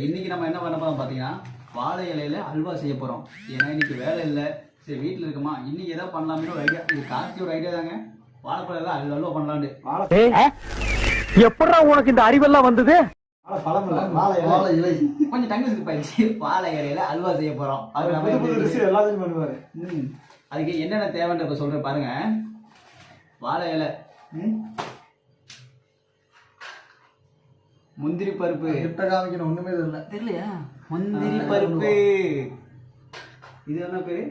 இன்னைக்கு நம்ம என்ன பண்ண போறோம் பார்த்தீங்கன்னா வாழை இலையில அல்வா செய்ய போறோம். ஏன்னா இன்னைக்கு வேலை இல்லை. சரி வீட்டில் இருக்கமா. இன்னைக்கு எதாவது பண்ணலாமே ஒரு ஐடியா இது ஒரு ஐடியா தாங்க. வாழைப்பழம் அல்வா அல்வா பண்ணலான்னு எப்படா உனக்கு இந்த அறிவெல்லாம் வந்தது? பழம் இல்ல வாழை. வாழை இலை. கொஞ்சம் டங்கு போயிடுச்சு வாழை இலையில அல்வா செய்ய போறோம். அது நம்ம எல்லாத்தையும் பண்ணுவாரு. ம். அதுக்கு என்னென்ன தேவைன்ற இப்ப சொல்றேன் பாருங்க. வாழை இலை. ம். முந்திரி பருப்பு. கிட்ட காமிக்கணும் ஒண்ணுமே தெரியல. தெரியலையா? முந்திரி பருப்பு. இது என்ன பேரு?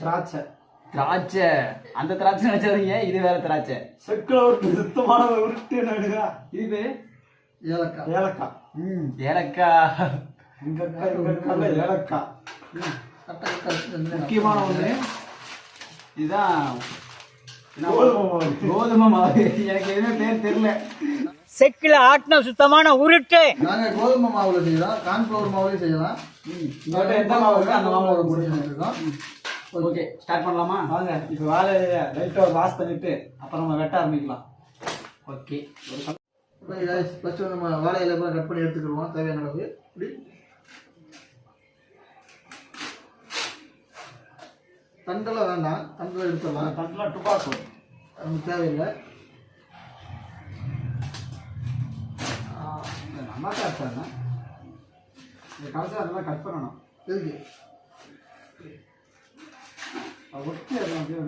திராட்சை. திராட்சை. அந்த திராட்சை நினைச்சாதீங்க இது வேற திராட்சை. செக்குல உருட்டு சுத்தமான உருட்டு நடுங்க இது பேரு? ஏலக்காய். ஏலக்காய். ம். ஏலக்காய். இங்க ஏலக்காய் முக்கியமான ஒண்ணு இதுதான். என்ன கோதுமை மாவு. கோதுமை மாவு. எனக்கு எதுவுமே பேர் தெரியல. செக்கில ஆட்டின சுத்தமான உருட்டு. நாங்க கோதுமை மாவுல செய்யலாம் கார்ன்ஃபிளவர் மாவுலயும் செய்யலாம். உங்கள்ட்ட எந்த மாவு இருக்கோ அந்த மாவுல போட்டு போட்டு செஞ்சிருக்கோம். ஓகே ஸ்டார்ட் பண்ணலாமா? வாங்க. இப்ப வாழை இலைய லைட்டா வாஷ் பண்ணிட்டு அப்புறம் நம்ம வெட்ட ஆரம்பிக்கலாம். ஓகே. ஃபர்ஸ்ட் நம்ம வாழை இலை கட் பண்ணி எடுத்துக்கிடுவோம். தேவையான அளவு. இப்படி. தண்டெல்லாம் வேண்டாம். தண்டெல்லாம் எடுத்துடலாம். தட்டுல டுபாக்கோ நமக்கு தேவையில்லை. இருக்காங்க இந்த கடைசியில் அதெல்லாம் கட் பண்ணணும். அது ஒட்டி அதெல்லாம் அப்படியே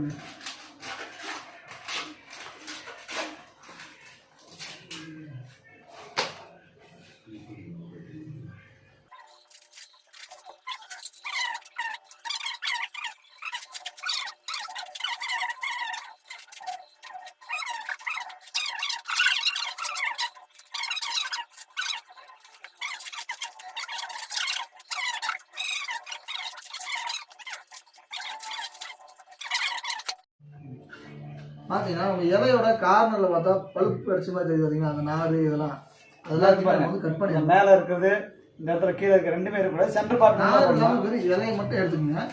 பார்த்தீங்கன்னா நம்ம இலையோட கார்னரில் பார்த்தா பழுப்பு அடிச்ச மாதிரி தெரியுது பார்த்தீங்கன்னா அந்த நாறு இதெல்லாம். அதெல்லாம் வந்து கட் பண்ணி மேல இருக்கிறது இந்த இடத்துல கீழே இருக்க ரெண்டுமே இருக்கக்கூடாது சென்டர் பார்ட் நார் இல்லாமல் வெறும் இலையை மட்டும் எடுத்துக்கோங்க.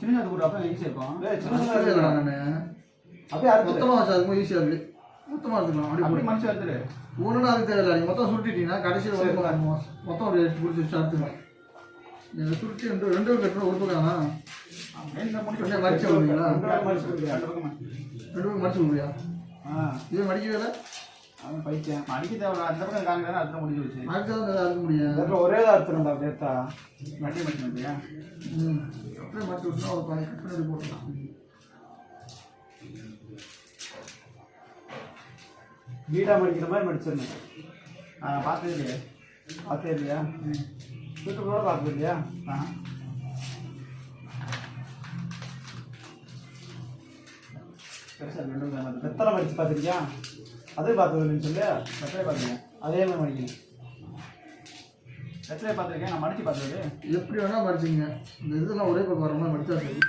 சின்ன அது கூட அப்புறம் ஈஸியாக இருக்கும். நான் அப்படியே மொத்தமாக வச்சா அதுக்கும் ஈஸியாக இருக்கு. மொத்தமாக எடுத்துக்கலாம் அப்படி மனுஷன் எடுத்துரு ஒன்றும் அதுக்கு தேவையில்லை. நீங்கள் மொத்தம் சுருட்டிட்டீங்கன்னா கடைசியில் வந்து மொ- மொத்தம் ஒரு பிடிச்சி வச்சு அறுத்துக்கலாம் நீங்கள் சுருட்டி ரெண்டு ரெண்டு கட்டணும் ஒரு பக்கம்? தானா மடிச்சு விடுவீங்களா ரெண்டு பக்கமா? பக்கம் மடிச்சு விடுவியா ஆ, இது மடிக்கவே இல்லை அவன் பைத்தியம். அடிக்க தேவை அந்த பக்கம் காமிக்கிறேன் அடுத்த முடிஞ்சு வச்சு தான் அறுக்க முடியாது ஒரே தான் அறுத்துருந்தா பேத்தா வண்டி மட்டும் இல்லையா ம். அப்படியே மடிச்சு விட்டுனா ஒரு பாதி கட் பண்ணி அப்படி போட்டுக்கலாம். நீட்டாக மடிக்கிற மாதிரி மடிச்சிடணும் ஆ பார்த்தது இல்லையே பார்த்தே இல்லையா யூடியூப்ல பார்த்தது இல்லையா ஆ வெத்தலை மடிச்சு பார்த்துருக்கியா? அதே பார்த்தது இல்லைன்னு சொல்லி. வெத்தலை பார்த்துருக்கேன் அதே மாதிரி மடிக்கணும். வெத்தலை பார்த்துருக்கேன் நான் மடிச்சு பார்த்தது எப்படி வேணால் மடிச்சிங்க இந்த இதெல்லாம் ஒரே பக்கம் வர மாதிரி மடிச்சா சரி.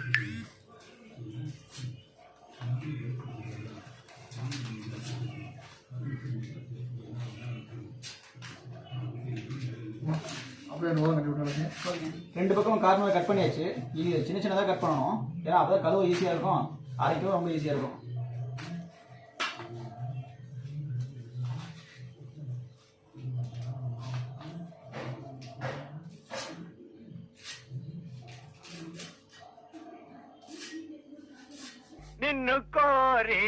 ரெண்டு பக்கம் கார்னர் கட் பண்ணியாச்சு. இது சின்ன சின்னதாக கட் பண்ணணும். ஏன்னா அப்போ தான் கழுவ ஈஸியாக இருக்கும். அரைக்கவும் ரொம்ப ஈஸியாக இருக்கும். நின்னு கோரி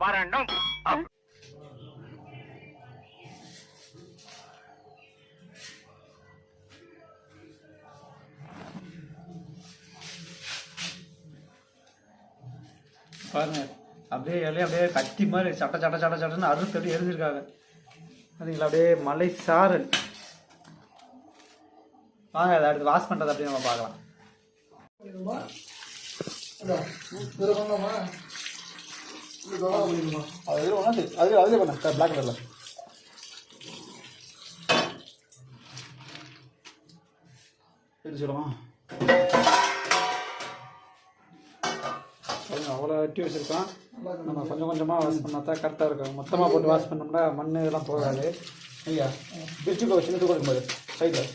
வரணும். பாருங்க. அப்படியே இலையை அப்படியே கத்தி மாதிரி சட்ட சட்ட சட்ட சட்டன்னு அறுத்து அப்படியே எரிஞ்சிருக்காங்க. அதுங்களா அப்படியே மலை சாரல் வாங்க அதை அடுத்து வாஷ் பண்ணுறது அப்படியே நம்ம பார்க்கலாம். அது எதில் பண்ண பிளாக் கலரில் தெரிஞ்சிடும் அவ்வளோ வெட்டி வச்சுருக்கோம் நம்ம கொஞ்சம் கொஞ்சமாக வாஷ் பண்ணால் தான் கரெக்டாக இருக்கும். மொத்தமாக போட்டு வாஷ் பண்ணோம்னா மண் இதெல்லாம் போகாது. ஐயா பிரிச்சுக்கோ சின்னது கொடுக்கும்போது சைடில்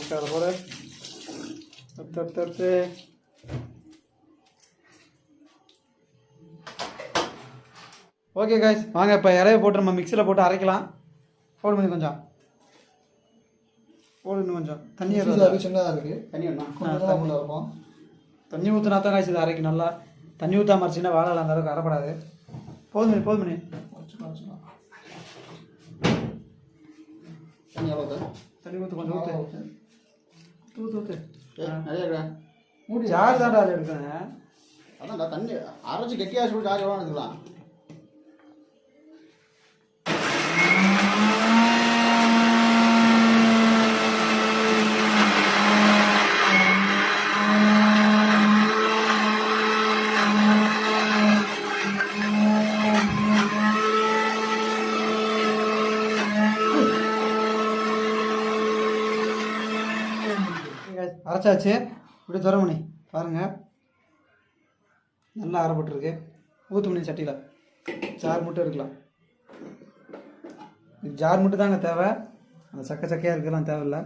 ஓகே அதை எடுத்து எடுத்து ஓகே காய்ஸ் வாங்க இப்போ இலைய போட்டு நம்ம மிக்சியில் போட்டு அரைக்கலாம். ஃபோன் பண்ணி கொஞ்சம். போடு இன்னும் கொஞ்சம். தண்ணி சின்னதாக இருக்கு தண்ணி உள்ள இருக்கும். தண்ணி ஊற்றினா தான் காய்ச்சி இது அரைக்கும். நல்லா தண்ணி ஊற்றாம அரைச்சின்னா வாழை அந்த அளவுக்கு அரைப்படாது. போதும் போதும். தண்ணி எவ்வளோ சார் தண்ணி ஊற்று கொஞ்சம் ஊற்று. ஊற்று ஊற்று ஜார் தான்டா அது எடுக்கிறேன். அதான் தண்ணி அரைச்சி கெட்டியாக சொல்லி சார்ஜ் எவ்வளோ அரைச்சாச்சு. இப்படி துறமணி பாருங்கள் நல்லா அரைப்பட்டுருக்கு ஊற்று மணி சட்டியில். ஜார் மட்டும் எடுக்கலாம் ஜார் மட்டும் தாங்க தேவை. அந்த சக்க சக்கையாக இருக்கலாம் தேவையில்லை.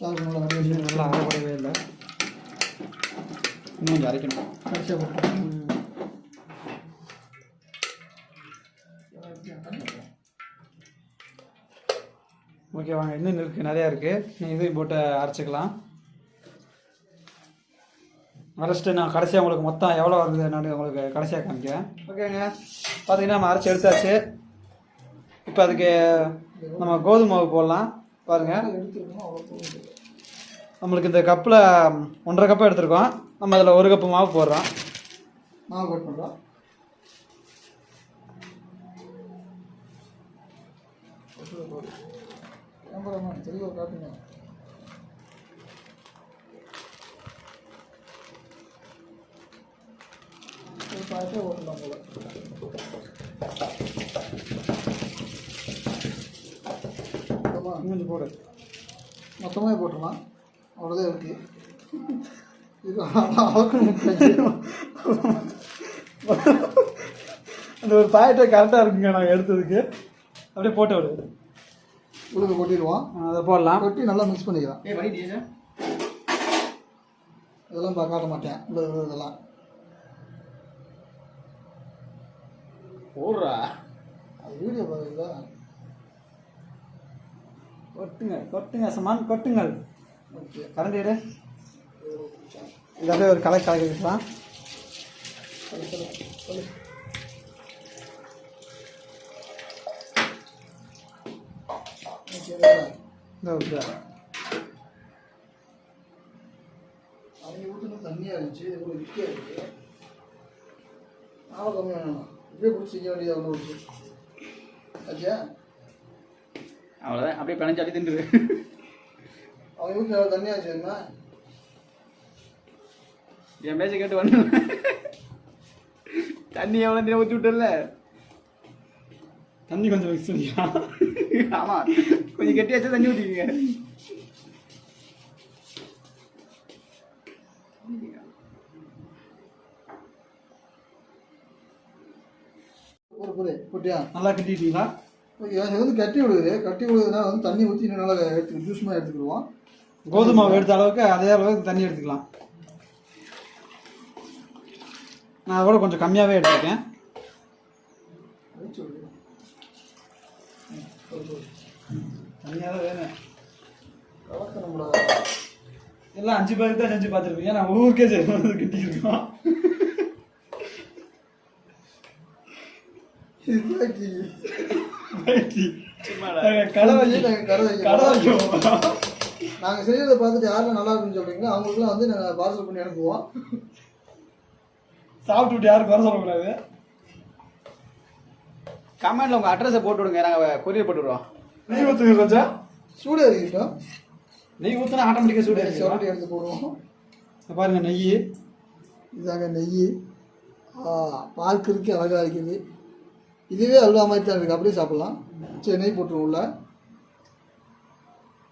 ஜார் நல்லா நல்லா அரைப்படவே இல்லை. இன்னும் கொஞ்சம் அரைக்கணும். கடைசியாக போட்டுருக்கோம் ஓகே வாங்க. இன்னும் இருக்குது நிறையா இருக்குது நீங்கள் இதையும் போட்டு அரைச்சிக்கலாம். அரைச்சிட்டு நான் கடைசியாக உங்களுக்கு மொத்தம் எவ்வளோ வருது நான் உங்களுக்கு கடைசியாக காமிக்கிறேன். ஓகேங்க பார்த்தீங்கன்னா நம்ம அரைச்சி எடுத்தாச்சு. இப்போ அதுக்கு நம்ம கோதுமை மாவு போடலாம். பாருங்கள் நம்மளுக்கு இந்த கப்பில் ஒன்றரை கப்பாக எடுத்துருக்கோம். நம்ம அதில் ஒரு கப்பு மாவு போடுறோம். மாவு கட் பண்ணுறோம் கேமராமேன் தெளிவாக காட்டுங்க. ஒரு ஓட்டலாம் போல. மொத்தமாக போடு. மொத்தமாக போட்டுடலாம். அவ்வளோதான் இருக்கு. இது அந்த ஒரு பாயிட்டே கரெக்டாக இருக்குங்க நாங்கள் எடுத்ததுக்கு. அப்படியே போட்டு விடு. உளுக்கு கொட்டிடுவோம். அதை போடலாம். கொட்டி நல்லா மிக்ஸ் பண்ணிக்கலாம். இதெல்லாம் காட்ட மாட்டேன். இந்த இது- இதெல்லாம். போடுறா. அது வீடியோ பார்க்குறதா கொட்டுங்க கொட்டுங்க சமான் கொட்டுங்கள். ஓகே. கரண்டி எடு. இது அப்படியே ஒரு கலை கலக்கி வைக்கலாம் சொல்லு சொல்லு சொல்லு ஓகே இந்த ஒரு அவங்க ஊற்றுன தண்ணியாக இருந்துச்சு கூட விற்க இருக்கு. ஆளை கம்மியாக வேணும். இப்படியே பிடிச்சி செய்ய வேண்டியது ஒன்று அவ்வளோதான் அப்படியே பிணைஞ்சு அடி தின்று அவங்க வீட்டில் எவ்வளோ தண்ணியாக வச்சுருந்தா என் பேச்ச கேட்டு வந்து தண்ணி எவ்வளோ ஊற்றி விட்டல தண்ணி கொஞ்சம் மிக்ஸ் பண்ணிக்கலாம் ஆமாம் கொஞ்சம் கெட்டியாச்சும் தண்ணி ஊற்றிக்கங்க போட்டியா? நல்லா கட்டிட்டீங்களா? வந்து கட்டி விடுது. கட்டி விடுறதுனால வந்து தண்ணி ஊற்றி நல்லா எடுத்து ஜூஸ் மாதிரி எடுத்துக்கிடுவோம். கோதுமை மாவு எடுத்த அளவுக்கு அதே அளவுக்கு தண்ணி எடுத்துக்கலாம். நான் அதோட கொஞ்சம் கம்மியாகவே எடுத்துருக்கேன். வச்சு விடு. ம், போடு, போடு. தண்ணியாக தான் வேணும் எல்லாம் அஞ்சு பேருக்கு தான் செஞ்சு பார்த்துருப்பீங்க. நான் ஊருக்கே செய்யணும் கட்டியிருக்கோம். நாங்க கடை வைக்கிறோம். கடை வைக்கிறோம் நாங்கள் செய்யறதை பார்த்துட்டு யாரெல்லாம் நல்லா இருக்குன்னு சொல்றீங்களோ? அவங்களுக்குலாம் வந்து நாங்கள் பார்சல் பண்ணி அனுப்புவோம். சாப்பிட்டு விட்டு யாரும் குறை சொல்லக்கூடாது. கமெண்ட்ல உங்கள் அட்ரஸை போட்டு விடுங்க. நாங்கள் கொரியர் போட்டு விடுவோம் நெய் ஊற்றுங்க கொஞ்சம் சூடாக இருக்கட்டும் நெய் ஊற்றினா ஆட்டோமேட்டிக்காக சூடு ஏறிடும். எடுத்து போடுவோம். இங்க பாருங்க நெய். இதாங்க நெய். ஆ, பார்க்கறதுக்கு அழகாக இருக்குது. இதுவே அல்வா மாதிரி தான் இருக்குது அப்படியே சாப்பிட்லாம். சரி நெய் போட்டுருவோம் உள்ள.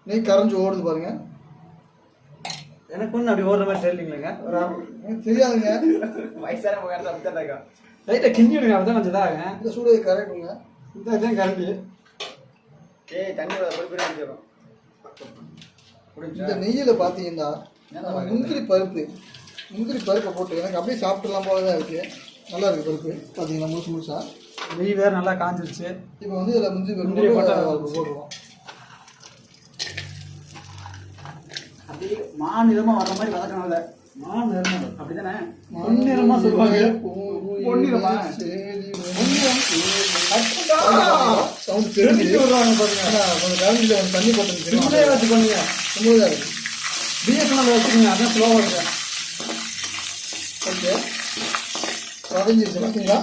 நெய் கரைஞ்சி ஓடுது பாருங்க. எனக்கு ஒன்றும் அப்படி ஓடுற மாதிரி தெரியலீங்களேங்க. தெரியாதுங்க. வயசான உங்கள் இடத்துல அப்படி தான் இருக்கா? லைட்டாக கிண்டி விடுங்க அப்பதான் கொஞ்சம் இதாகும் இந்த சூடு கரெக்டுங்க இந்த இதான் கரண்டி. ஏய் தண்ணியோட பொறுப்பு அடிச்சிடும் இந்த நெய்யில் பார்த்தீங்கன்னா முந்திரி பருப்பு முந்திரி பருப்பை போட்டு எனக்கு அப்படியே சாப்பிட்டுலாம் போல தான் இருக்குது நல்லா இருக்குது பருப்பு பார்த்தீங்கன்னா முழுசு முழுசா. நெய் வேறு நல்லா காஞ்சிருச்சு. இப்போ வந்து இதில் முந்திரி பருப்பு முந்திரி போட்டு போடுவோம் அப்படியே மாநிலமா வர்ற மாதிரி வதக்கணும்ல. மா நேரம் அப்படிதானே? பொன்னிறமா சொல்லுவாங்க. பொன்னிறமா? சவுண்ட் தெரிஞ்சு விடுறாங்க பாருங்க. கொஞ்சம் வந்து தண்ணி போட்டு சிம்லே வச்சுக்கோங்க. ரொம்பவே இருக்குது பிஎஸ்என்எல் வச்சுக்கோங்க. அதான் ஸ்லோவாக இருக்கு ஓகே. வதங்கிடுச்சு. பார்த்தீங்களா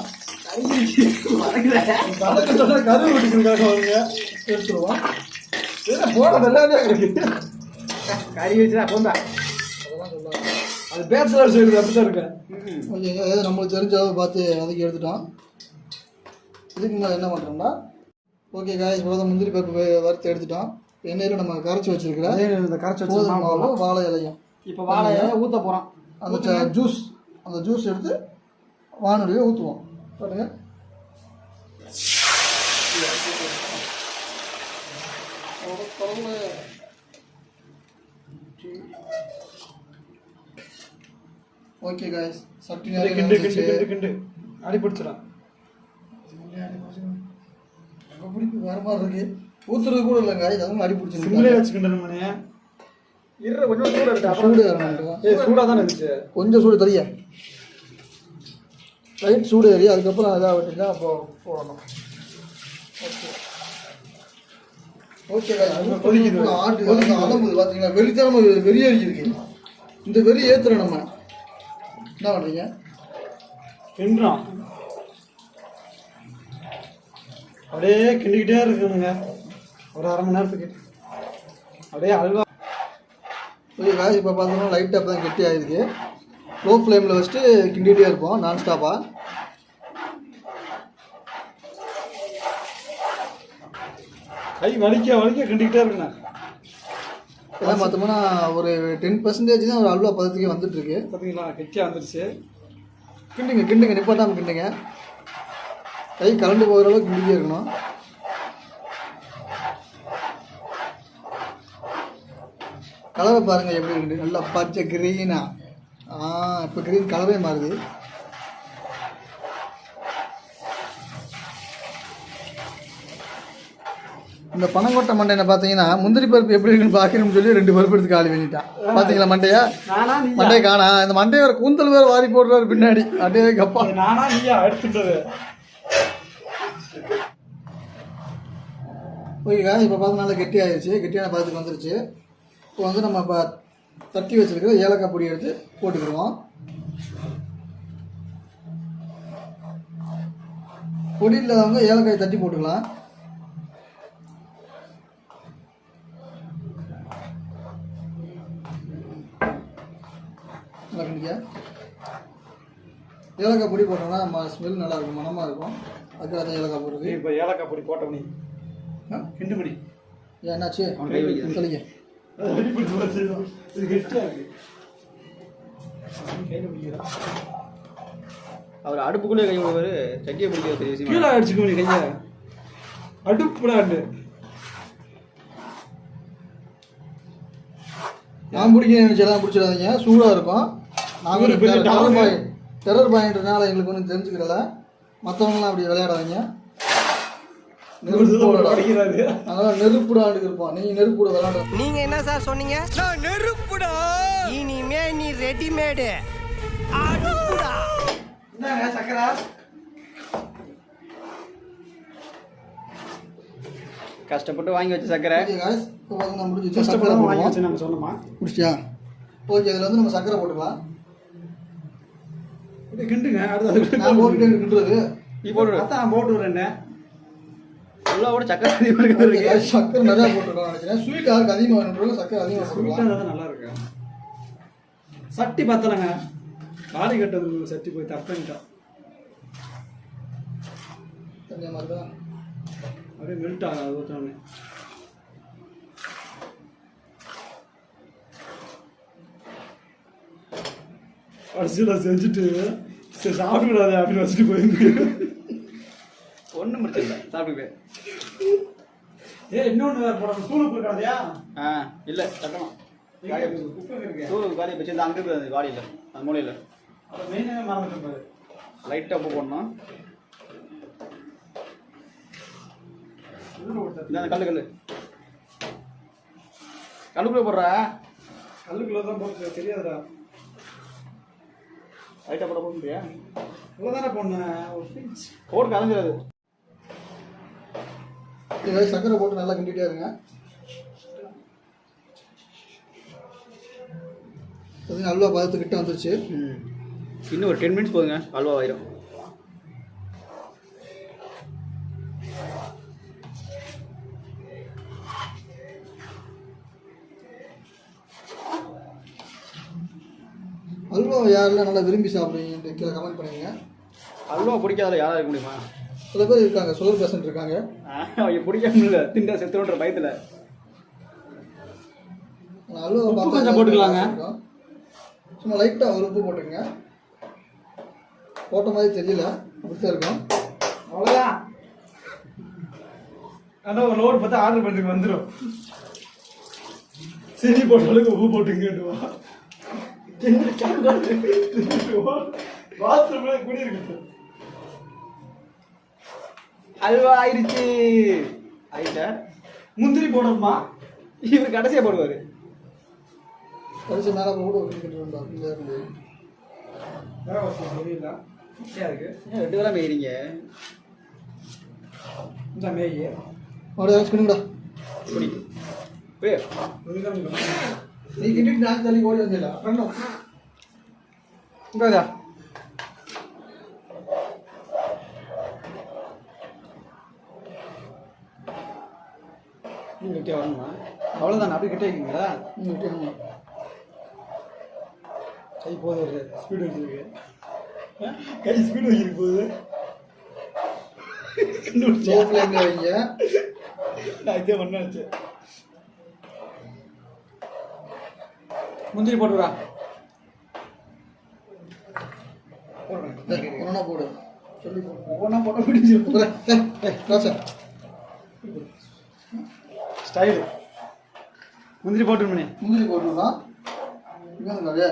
கருவு விட்டுக்கிறதுக்காக வருங்க. எடுத்துருவோம். என்ன போட எல்லாமே இருக்கு கறி போந்தா. அது பேச்சுலர் சைடு அப்படிதான் இருக்கு ஓகே ஏதோ நம்மளுக்கு தெரிஞ்ச அளவு பார்த்து வதக்கி எடுத்துட்டோம். இதுக்கு மேலே என்ன பண்ணுறோம்னா ஓகே காய்ஸ் தான் முந்திரி பருப்பு வறுத்து எடுத்துட்டோம். எண்ணெயில் நம்ம கரைச்சி வச்சிருக்கிற அதே இந்த கரைச்சி வச்சு வாழை இலையும். இப்போ வாழையை ஊத்த போறோம். அந்த ச- ஜூஸ் அந்த ஜூஸ் எடுத்து வானொலியை ஊற்றுவோம் பாருங்க. ஓகே காய்ஸ் சட்டி நிறைய கிண்டு கிண்டு. கிண்டு கிண்டு அடி பிடிச்சிடும் நம்ம பிடிப்பு வேற மாதிரி இருக்கு ஊத்துறது கூட இல்லைங்க இது அதுவும் அடி சிம்லே பிடிச்சிருக்கு வச்சுக்கிட்டு நம்மனே இருற கொஞ்சம் சூடு இருக்கா சூடு. ஏய் சூடாக தானே இருந்துச்சு கொஞ்சம் சூடு தெரிய லைட் சூடு ஏறி அதுக்கப்புறம் இதாக விட்டுங்க அப்போ போடணும் ஓகே ஓகே. ஆட்டு அலம்புது பார்த்தீங்களா வெறித்தனம வெறி இருக்கு இந்த வெறி ஏற்றுறோம் நம்ம என்ன பண்ணுறீங்க? கிண்டுறோம் அப்படியே கிண்டிக்கிட்டே இருக்கணுங்க ஒரு அரை மணி நேரத்துக்கு. அப்படியே அல்வா காய்ஸ் இப்போ பார்த்தோம்னா லைட்டாக இப்போ தான் கெட்டி ஆயிருக்கு. லோ ஃப்ளேமில் வச்சுட்டு கிண்டிகிட்டே இருப்போம் நான் ஸ்டாப்பாக கை வலிக்க வலிக்க கிண்டிக்கிட்டே இருக்கணும் எல்லாம் பார்த்தோம்னா ஒரு டென் பர்சன்டேஜ் தான் ஒரு அல்வா பதத்துக்கே வந்துட்டு இருக்கு பார்த்தீங்களா? கெட்டியாக வந்துருச்சு. கிண்டுங்க கிண்டுங்க நிப்பாட்டாம கிண்டுங்க. கை கலண்டு போகிற அளவுக்கு கிண்டிட்டே இருக்கணும். கலரை பாருங்க எப்படி இருக்குது நல்லா பச்சை கிரீனா ஆ. இப்போ கிரீன் கலரே மாறுது. இந்த பனங்கொட்டை மண்டையை பார்த்தீங்கன்னா முந்திரி பருப்பு எப்படி இருக்குன்னு பார்க்கணும்னு சொல்லி ரெண்டு பருப்பு எடுத்து காலி பண்ணிட்டான். பார்த்தீங்களா மண்டையா? மண்டையை காணா. இந்த மண்டையை வேற கூந்தல் வேற வாரி போடுறாரு பின்னாடி. அப்படியே கப்பா. நானா நீயா? எடுத்துட்டது. ஓகேக்கா இப்போ பார்த்து நல்லா கெட்டி ஆயிடுச்சு கெட்டியான பதத்துக்கு வந்துருச்சு. இப்போ வந்து நம்ம இப்போ தட்டி வச்சிருக்கிற ஏலக்காய் பொடி எடுத்து போட்டுக்கிடுவோம். பொடி இல்லாதவங்க ஏலக்காய் தட்டி போட்டுக்கலாம். நல்லா கண்டிக்கா ஏலக்காய் பொடி போட்டோம்னா நம்ம ஸ்மெல் நல்லா இருக்கும் மனமாக இருக்கும் அதுக்காக தான் ஏலக்காய் போடுறது. இப்போ ஏலக்காய் பொடி போட்ட மணி ஆ? கிண்டு மணி ஏன் என்னாச்சு. சொல்லிங்க. அவர் அடுப்புக்குள்ளே கை விடுவாரு சட்டியை பிடிக்கிற பெரிய விஷயம் கீழே அடிச்சுக்க கையை. அடுப்புடாண்டு நான் பிடிக்க நினைச்செல்லாம் பிடிச்சிடாதீங்க. சூடாக இருக்கும். நாங்கள் டாகு. பாய் டெரர் பாயின்றனால எங்களுக்கு ஒன்றும் தெரிஞ்சுக்கிறல. மற்றவங்களாம் அப்படி விளையாடாதீங்க. அதெல்லாம் நெருப்புடாண்டு இருப்போம் நீ நெருப்புட விளையாட. நீங்க என்ன சார் சொன்னீங்க? நான் நெருப்புடா இனிமே நீ ரெடிமேடு. என்னங்க சக்கரா? கஷ்டப்பட்டு வாங்கி வச்ச சக்கரை. கஷ்டப்படாம வாங்கி வச்சு நம்ம சொன்னோமா முடிச்சியா? ஓகே இதில் வந்து நம்ம சக்கரை போட்டுக்கலாம். கிண்டுங்க அடுத்து நான் போட்டுட்டே இருக்கின்றது நீ போட்டு அதான் நான் போட்டு ஃபுல்லாக கூட சக்கரை இருக்கு சக்கரை நிறையா போட்டுருக்கோம் நினைக்கிறேன் ஸ்வீட் யாருக்கு அதிகமாக சக்கரை அதிகமாக ஸ்வீட்டாக தான் நல்லா இருக்கு. சட்டி பார்த்தலங்க காலி கட்டது சட்டி போய் தப்பிட்டோம் தனியாக மாதிரி தான். அப்படியே மெல்ட் ஆகாது அரிசியில் செஞ்சுட்டு சரி சாப்பிடாது அப்படின்னு வச்சுட்டு போயிருந்து. ஒன்றும் பிரச்சனை இல்லை சாப்பிட்டுக்க ஏ இன்னொன்று வேறு போடணும். தூளுப்பு இருக்காதையா ஆ இல்லை சட்டமா தூள் காலி வச்சு இந்த அங்கே அந்த காலியில் அந்த மூலையில். அதை மெயினாக மறந்துட்டு லைட்டாக உப்பு போடணும். இந்த கல்லு கல்லு. கல்லுக்குள்ளே போடுற. கல்லுக்குள்ள தான் போட்டு தெரியாதுடா. லைட்டாக போட போட முடியா இவ்வளோ தானே போடணும் போட்டு கலைஞ்சிடாது. சக்கரை போட்டு நல்லா கிண்டிட்டே இருங்க. அது அல்வா பதத்துக்கிட்ட வந்துருச்சு. இன்னும் ஒரு டென் மினிட்ஸ் போதுங்க. அல்வா ஆயிரும். யாரெல்லாம் நல்லா விரும்பி சாப்பிடுவீங்கன்ட்டு கீழே கமெண்ட் பண்ணுங்க. அல்வா பிடிக்காத யாரா இருக்க முடியுமா? சில பேர் இருக்காங்க சுகர் பேஷண்ட் இருக்காங்க. அவங்க பிடிக்காம இல்லை திண்டா செத்துருன்ற பயத்தில். அல்வா கொஞ்சம் போட்டுக்கலாங்க. சும்மா லைட்டாக ஒரு உப்பு போட்டுக்கங்க போட்ட மாதிரி தெரியல அப்படித்தான் இருக்கும். அவ்வளோதான் அதான் ஒரு லோடு பார்த்து ஆர்டர் பண்ணுறதுக்கு வந்துடும் சரி போட்ட அளவுக்கு உப்பு போட்டுங்கன்னுவா. பாத்ரூம்ல குடி இருக்கு அல்வா ஆயிடுச்சு ஆயிட்டா? முந்திரி போடணுமா? இவர் கடைசியாக போடுவார். கடைசி மேலே கூட இருக்கு. ரெண்டு பேரும் மேய்றீங்க. இந்த மேகி மறுபடியும் அரைச்சு பண்ணுங்கடா குடி போய் நீ கிண்டிட்டு நான் தள்ளி ஓடி வந்தில்ல ரெண்டும் இங்கதா கிட்டே வரணுமா? அவ்வளோதான் அப்படி கிட்டே இருக்கீங்களா? ம், விட்டுருங்க. கை போது ஒரு ஸ்பீடு வச்சிருக்கு. கை ஸ்பீடு வச்சிருக்கு போகுது. ஃப்ளேம்ல வைங்க. நான் இதே பண்ணாச்சு முந்திரி போட்டுறா ஒன்றா போடு. சொல்லி போடு ஒவ்வொன்றா போட்ட முடிஞ்சு ராசா ஸ்டைலு. முந்திரி போட்டுருமணி முந்திரி போட்டுடலாம் இங்கே.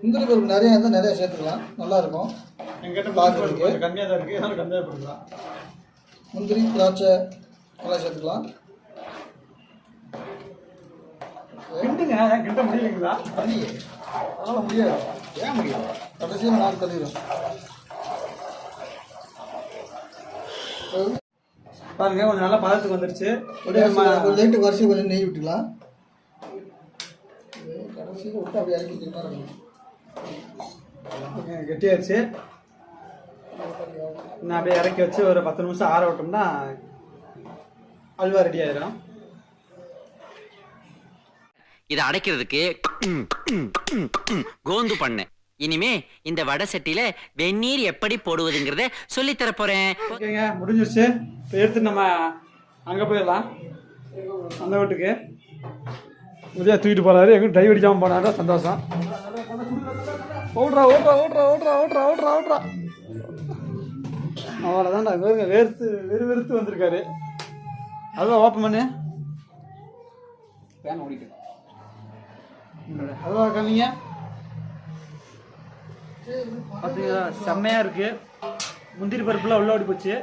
முந்திரி பருப்பு நிறைய இருந்தால் நிறைய சேர்த்துக்கலாம். நல்லா இருக்கும். எங்கிட்ட பார்க்கறதுக்கு. கம்மியாக தான் இருக்குது அதனால கம்மியாக போட்டுக்கலாம். முந்திரி திராட்சை எல்லாம் சேர்த்துக்கலாம். கிண்டுங்க கிட்ட முடியலைங்களா? தண்ணியே அதனால் முடியாது. ஏன் முடியும் கடைசியில் நாலு தள்ளிடும். பாருங்க கொஞ்சம் நல்லா பதத்துக்கு வந்துருச்சு. ஒரு லைட்டு வரிசை கொஞ்சம் நெய் விட்டுக்கலாம். கடைசியில் விட்டு அப்படியே இருக்கணும். கெட்டியாச்சு. நான் அப்படியே இறக்கி வச்சு ஒரு பத்து நிமிஷம் ஆற விட்டோம்னா அல்வா ரெடி ஆயிடும் இதை அடைக்கிறதுக்கு கோந்து பண்ணேன் இனிமே இந்த வடை சட்டியில வெந்நீர் எப்படி போடுவதுங்கிறத சொல்லித் தரப் போறேன் ஓகேங்க முடிஞ்சிருச்சு. இப்போ எடுத்து நம்ம அங்கே போயிடலாம். அந்த வீட்டுக்கு. உதயா தூக்கிட்டு போனாரு எங்க டைவ் அடிக்காமல் போனாரு சந்தோஷம். ஓடுறா ஓடுறா ஓடுறா ஓடுறா ஓடுறா ஓடுறா ஓடுறா. அவ்வளோதான்டா வேறுங்க வேர்த்து வெறு வெறுத்து வந்திருக்காரு. அதுவா ஓப்பன் பண்ணு ஃபேன் ஓடிட்டு. அதுவா காமிங்க பார்த்தீங்களா செம்மையாக இருக்கு. முந்திரி பருப்புலாம் உள்ள ஓடி போச்சு.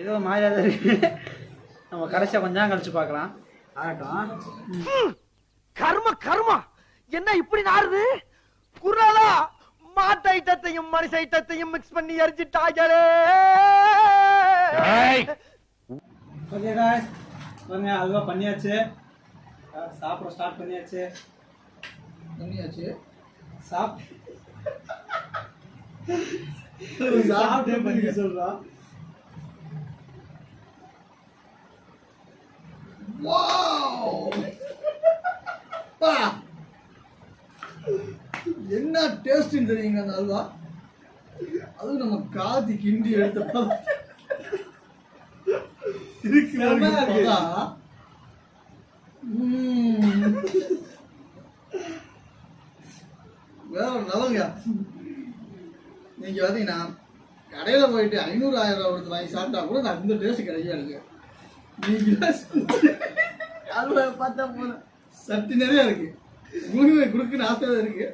ஏதோ மாயா தான் இருக்கு. நம்ம கடைசியாக கொஞ்சம் கழிச்சு பார்க்கலாம். ஆகட்டும். கர்ம கர்மா. என்ன இப்படி நாறுது? குரலா? மாட்டு ஐட்டத்தையும் மனுஷ ஐட்டத்தையும் மிக்ஸ் பண்ணி எரிஞ்சிட்டாங்களே ஓகே காய்ஸ் பாருங்க அல்வா பண்ணியாச்சு. சாப்பிட ஸ்டார்ட் பண்ணியாச்சு. பண்ணியாச்சு. சாப் சாப்பிட்டே பண்ணி சொல்றான் பா! டேஸ்ட்னு தெரியுங்க அந்த அல்வா? அதுவும் நம்ம காதி கிண்டி எடுத்த. வேற லெவலுங்க நீங்கள் பார்த்தீங்கன்னா கடையில் போயிட்டு ஐநூறு ஆயிரம் ரூபா கொடுத்து வாங்கி சாப்பிட்டா கூட நான் இந்த டேஸ்ட் கிடைக்கவே இருக்கு அல்வா பார்த்தா போதும். சட்டி நிறைய இருக்கு. உங்களுக்கு கொடுக்குன்னு ஆசை இருக்கு.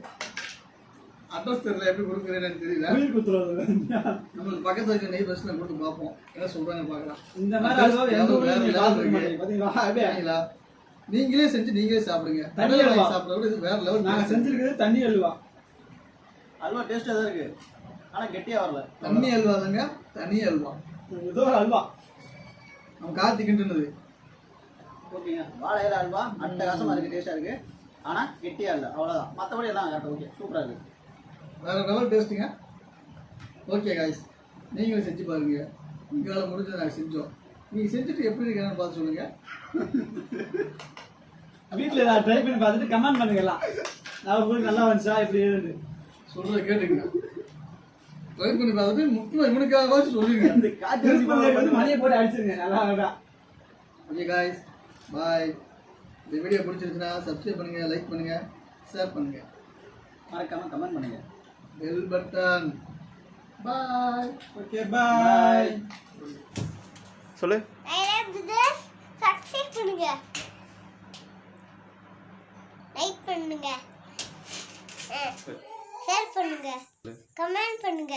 அட்ரஸ் தெரியல எப்படி கொடுக்குறேன்னு தெரியல. உயிர் குத்துறது நம்மளுக்கு பக்கத்துல இருக்க நெய் பஸ்ல கொடுத்து பார்ப்போம். என்ன சொல்றாங்க பார்க்கலாம். இந்த மாதிரி? நீங்களே செஞ்சு நீங்களே சாப்பிடுங்க. கடையில அல்வா. வாங்கி சாப்பிட விட இது வேற லெவல் நாங்க செஞ்சிருக்கிறது தண்ணி அல்வா. அல்வா டேஸ்ட்டாக தான் இருக்கு? ஆனால் கெட்டியாக வரல. தண்ணி அல்வா தாங்க தனி அல்வா. ஏதோ ஒரு அல்வா. நம்ம கார்த்திக்கின்றது ஓகேங்க. வாழை இலை அல்வா அட்டகாசமாக இருக்குது டேஸ்ட்டாக இருக்குது ஆனால் கெட்டியாக இல்லை. அவ்வளோதான் மற்றபடி எல்லாம் கரெக்டாக ஓகே சூப்பராக இருக்குது வேற லெவல் டேஸ்ட்டுங்க ஓகே காய்ஸ் நீங்களும் செஞ்சு பாருங்க. எங்களால் முடிஞ்சதை நாங்கள் செஞ்சோம். நீங்கள் செஞ்சுட்டு எப்படி இருக்கேன்னு பார்த்து சொல்லுங்க. வீட்ல ஏதாவது ட்ரை பண்ணி பார்த்துட்டு கமெண்ட் பண்ணுங்க எல்லாம். நான் உங்களுக்கு நல்லா வந்துச்சா? இப்படி இருந்து சொல்றத கேட்டுங்க ட்ரை பண்ணி பார்த்துட்டு முக்கியமாக இவனுக்காக சொல்லுங்க. இந்த காற்று மணியை போட்டு அடிச்சிருங்க. நல்லா அழகா ஓகே காய்ஸ் பாய் இந்த வீடியோ பிடிச்சிருச்சுன்னா சப்ஸ்கிரைப் பண்ணுங்க லைக் பண்ணுங்க ஷேர் பண்ணுங்க. மறக்காமல் கமெண்ட் பண்ணுங்க. Bell button bye okay bye சொல்லு. I love this. Subscribe பண்ணுங்க. லைக் பண்ணுங்க. ஷேர் பண்ணுங்க. கமெண்ட் பண்ணுங்க.